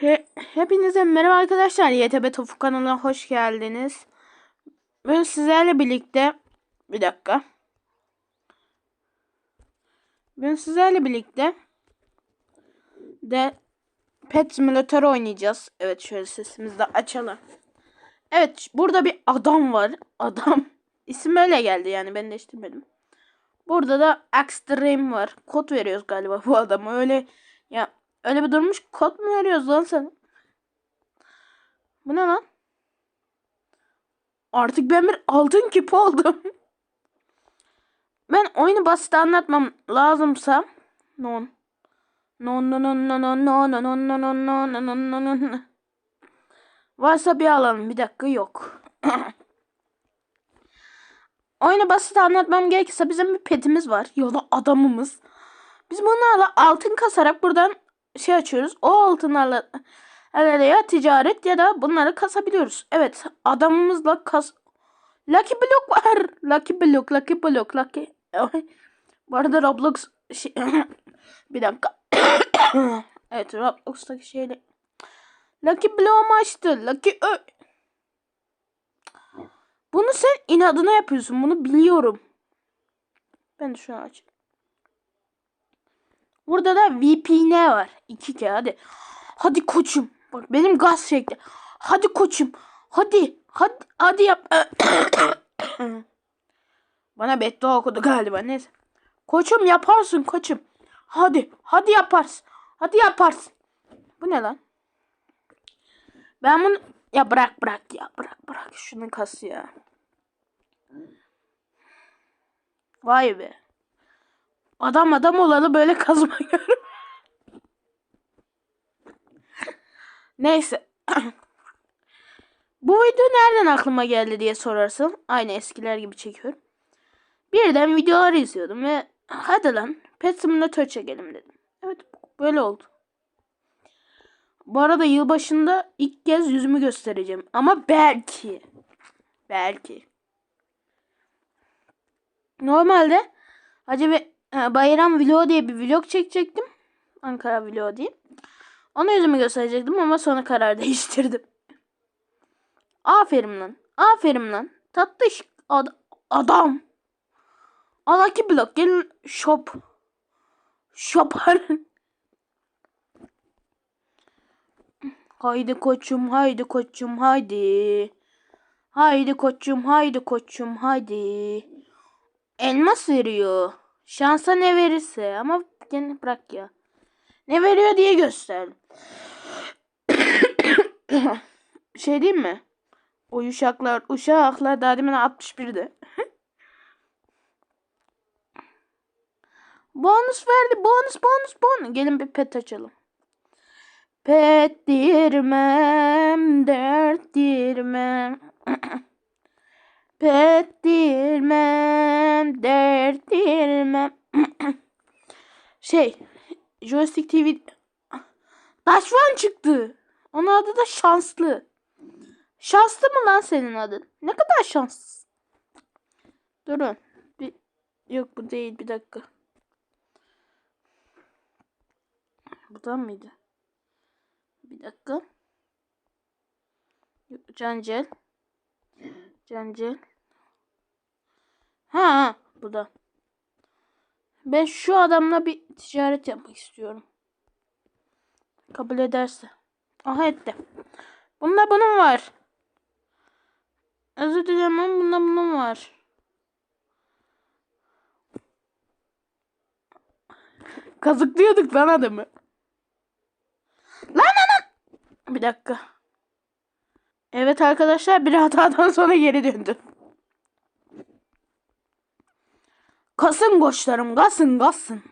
He- hepinize merhaba arkadaşlar. YTB Tofu kanalına hoş geldiniz. Bugün sizlerle birlikte bir dakika. Bugün sizlerle birlikte de Pet Simulator oynayacağız. Evet şöyle sesimizi de açalım. Evet burada bir adam var. Adam. İsim öyle geldi yani ben değiştirmedim. Burada da Extreme var. Kod veriyoruz galiba bu adama. Öyle ya öyle bir durmuş kod mu veriyoruz lan sen? Bu ne lan? Artık ben bir altın küp oldum. Ben oyunu basit anlatmam lazımsa non non non non non non non non non non non non non non non Varsa bir alalım. Bir dakika yok. Oyunu basit anlatmam gerekirse bizim bir petimiz var. Ya da adamımız. Biz bunlarla altın kasarak buradan şey açıyoruz. O altınlarla ya ticaret ya da bunları kasabiliyoruz. Evet adamımızla kas... Lucky Block var. Lucky Block, Lucky Block, Lucky... Bu arada Roblox... Şey... bir dakika. evet Roblox'taki şeyle... Lucky Block'umu açtı. Lucky... Ö... Bunu sen inadına yapıyorsun. Bunu biliyorum. Ben de şunu açayım. Burada da VPN var. 2K hadi. Hadi koçum. Bak benim gaz şekli. Hadi koçum. Hadi. Hadi, hadi yap. Bana beddua okudu galiba. Neyse. Koçum yaparsın koçum. Hadi. Hadi yaparsın. Hadi yaparsın. Bu ne lan? Ben bunu... Ya bırak bırak ya. Bırak bırak. Şunun kası ya. Vay be. Adam adam olalı böyle kazma görüyorum. Neyse. Bu video nereden aklıma geldi diye sorarsın. Aynı eskiler gibi çekiyorum. Birden videoları izliyordum ve hadi lan Pet Simulator çekelim dedim. Evet böyle oldu. Bu arada yılbaşında ilk kez yüzümü göstereceğim. Ama belki. Belki. Normalde acaba bayram vlog diye bir vlog çekecektim. Ankara vlog diye. Ona yüzümü gösterecektim ama sonra karar değiştirdim. Aferin lan. Aferin lan. Tatlış ad adam. Alaki blok gelin shop. Shopar. haydi koçum haydi koçum haydi. Haydi koçum haydi koçum haydi. Elmas veriyor. Şansa ne verirse ama gene bırak ya. Ne veriyor diye göster. şey diyeyim mi? O uşaklar, uşaklar daha demin 61'de. bonus verdi. Bonus, bonus, bonus. Gelin bir pet açalım. Pet dirmem, dert dirmem. Pet dirmem, dert dirmem. şey, Joystick TV Daşvan çıktı. Onun adı da şanslı. Şanslı mı lan senin adın? Ne kadar şanslısın. Durun. Bir... Yok bu değil bir dakika. Buradan mıydı? Bir dakika. Cancel. Cancel. Ha, ha burada. Ben şu adamla bir ticaret yapmak istiyorum. Kabul ederse. Aha etti. Bunda bunun var. Özür dilerim bunda bunun var. Kazıklıyorduk lan adamı. Lan lan lan. Bir dakika. Evet arkadaşlar bir hatadan sonra geri döndü. Kasın koçlarım kasın kasın.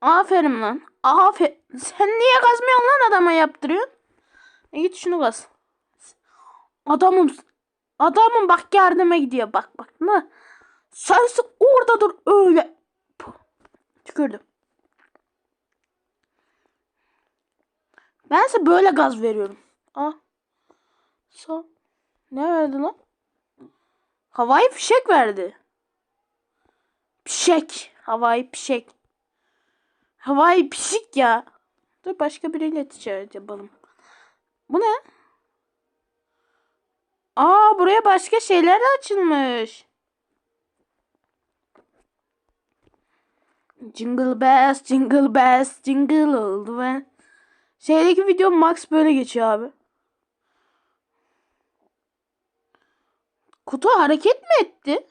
Aferin lan. Aferin. Sen niye kazmıyorsun lan adama yaptırıyorsun? E git şunu kaz. Adamım. Adamım bak yardıma gidiyor. Bak bak. Ne? Sensin orada dur öyle. Tükürdüm. Ben size böyle gaz veriyorum. Ah. So. Ne verdi lan? Havai fişek verdi. Fişek. Havai fişek. Havai pişik ya. Dur başka biriyle ticaret yapalım. Bu ne? Aa buraya başka şeyler de açılmış. Jingle bells, jingle bells, jingle oldu ve şeydeki video max böyle geçiyor abi. Kutu hareket mi etti?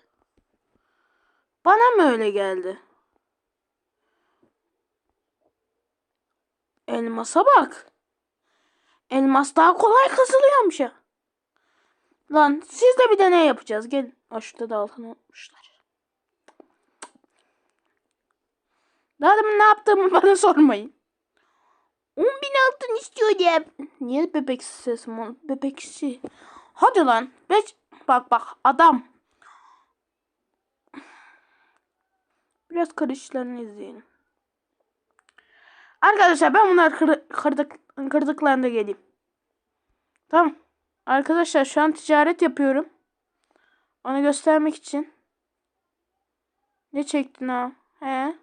Bana mı öyle geldi? Elmasa bak. Elmas daha kolay kazılıyormuş ya. Lan siz de bir deney yapacağız. Gelin. Aa, da altın olmuşlar. Daha demin ne yaptığımı bana sormayın. 10 bin altın istiyor diye. Niye bebeksi sesim? Bebeksi. Hadi lan. Beş... Bak bak adam. Biraz karışlarını izleyelim. Arkadaşlar ben bunlar kır, kırdık, kırdıklarında geleyim. Tamam. Arkadaşlar şu an ticaret yapıyorum. Onu göstermek için. Ne çektin ha? He?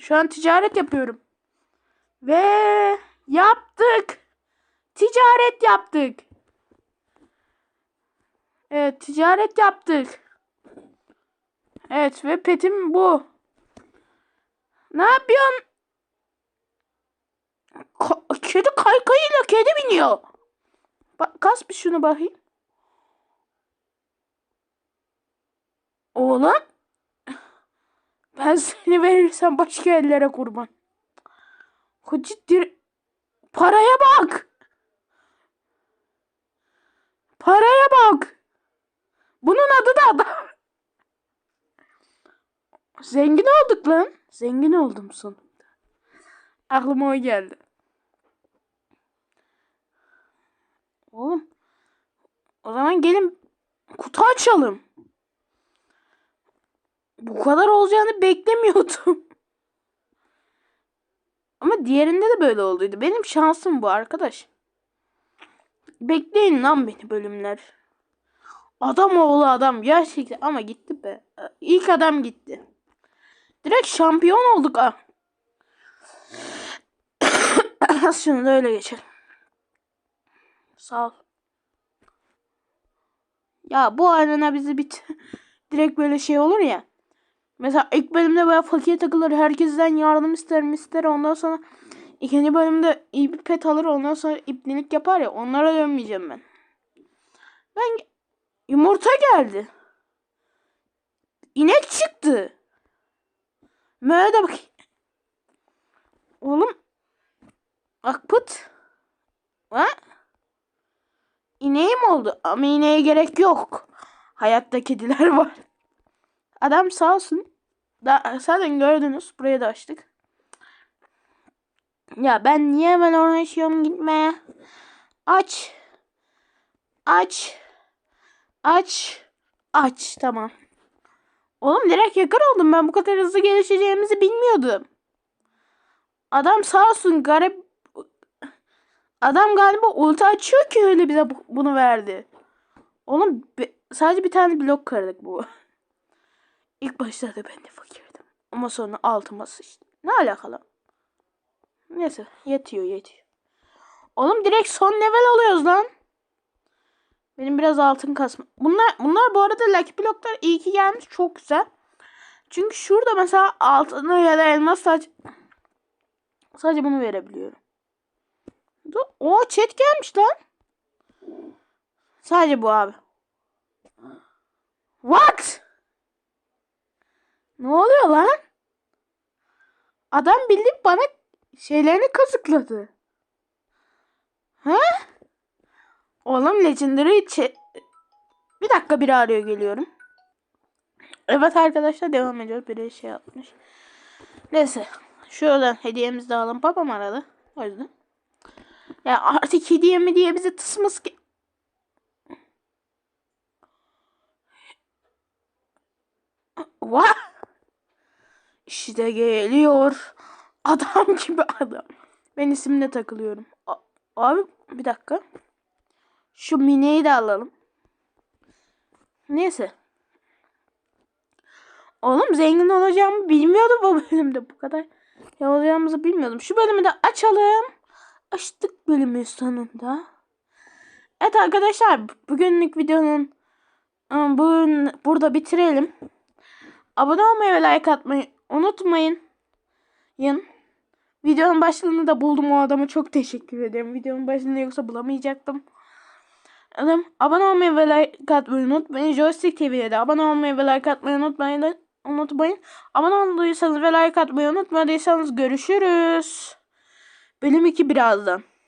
Şu an ticaret yapıyorum. Ve yaptık. Ticaret yaptık. Evet ticaret yaptık. Evet ve petim bu. Ne yapıyorsun? Ka- kedi kaykayıyla kedi biniyor. Bak kas bir şunu bakayım. Oğlum. Ben seni verirsem başka ellere kurban. Dir... Paraya bak. Paraya bak. Bunun adı da adam. Zengin olduk lan. Zengin oldum sonunda. Aklıma o geldi. Oğlum. O zaman gelin kutu açalım. Bu kadar olacağını beklemiyordum. Ama diğerinde de böyle olduydu. Benim şansım bu arkadaş. Bekleyin lan beni bölümler. Adam oğlu adam gerçekten ama gitti be. İlk adam gitti. Direkt şampiyon olduk ha. Şunu da öyle geçelim. Sağ ol. Ya bu arena bizi bit direkt böyle şey olur ya. Mesela ilk bölümde böyle fakir takılır. Herkesten yardım ister ister. Ondan sonra ikinci bölümde iyi bir pet alır. Ondan sonra ipnelik yapar ya. Onlara dönmeyeceğim ben. Ben yumurta geldi. İnek çıktı. Möğe de bak. Oğlum. Akpıt. Ha? İneğim oldu. Ama ineğe gerek yok. Hayatta kediler var. Adam sağ olsun. Da, zaten gördünüz. Burayı da açtık. Ya ben niye hemen uğraşıyorum gitmeye? Aç. Aç. Aç. Aç. Tamam. Oğlum direkt yakar oldum. Ben bu kadar hızlı gelişeceğimizi bilmiyordum. Adam sağ olsun garip. Adam galiba ulti açıyor ki öyle bize bu- bunu verdi. Oğlum sadece bir tane blok kırdık bu. İlk başlarda ben de fakirdim. Ama sonra altıma sıçtım. Ne alakalı? Neyse yetiyor yetiyor. Oğlum direkt son level oluyoruz lan. Benim biraz altın kasma. Bunlar bunlar bu arada Lucky bloklar iyi ki gelmiş. Çok güzel. Çünkü şurada mesela altını ya da elmas sadece sadece bunu verebiliyorum. O chat gelmiş lan. Sadece bu abi. What? Ne oluyor lan? Adam bildiğin bana şeylerini kazıkladı. He? Oğlum Legendary Bir dakika biri arıyor geliyorum. Evet arkadaşlar devam ediyoruz. Biri şey yapmış. Neyse. Şuradan hediyemizi de alalım. Babam aradı. O yüzden. Ya artık hediye mi diye bizi tısmız ki. Vah! İşte geliyor. Adam gibi adam. Ben isimle takılıyorum. A- Abi bir dakika. Şu mineyi de alalım. Neyse. Oğlum zengin olacağımı bilmiyordum bu bölümde bu kadar. Yollayacağımızı bilmiyordum. Şu bölümü de açalım. Açtık bölümün sonunda. Evet arkadaşlar bugünlük videonun ıı, bugün burada bitirelim. Abone olmayı ve like atmayı unutmayın. Yın. Videonun başlığını da buldum o adama çok teşekkür ederim. Videonun başlığını yoksa bulamayacaktım. Adam, abone olmayı ve like atmayı unutmayın. Joystick TV'de de abone olmayı ve like atmayı unutmayın. unutmayın. Abone olduysanız ve like atmayı unutmadıysanız görüşürüz. Bölüm 2 birazdan.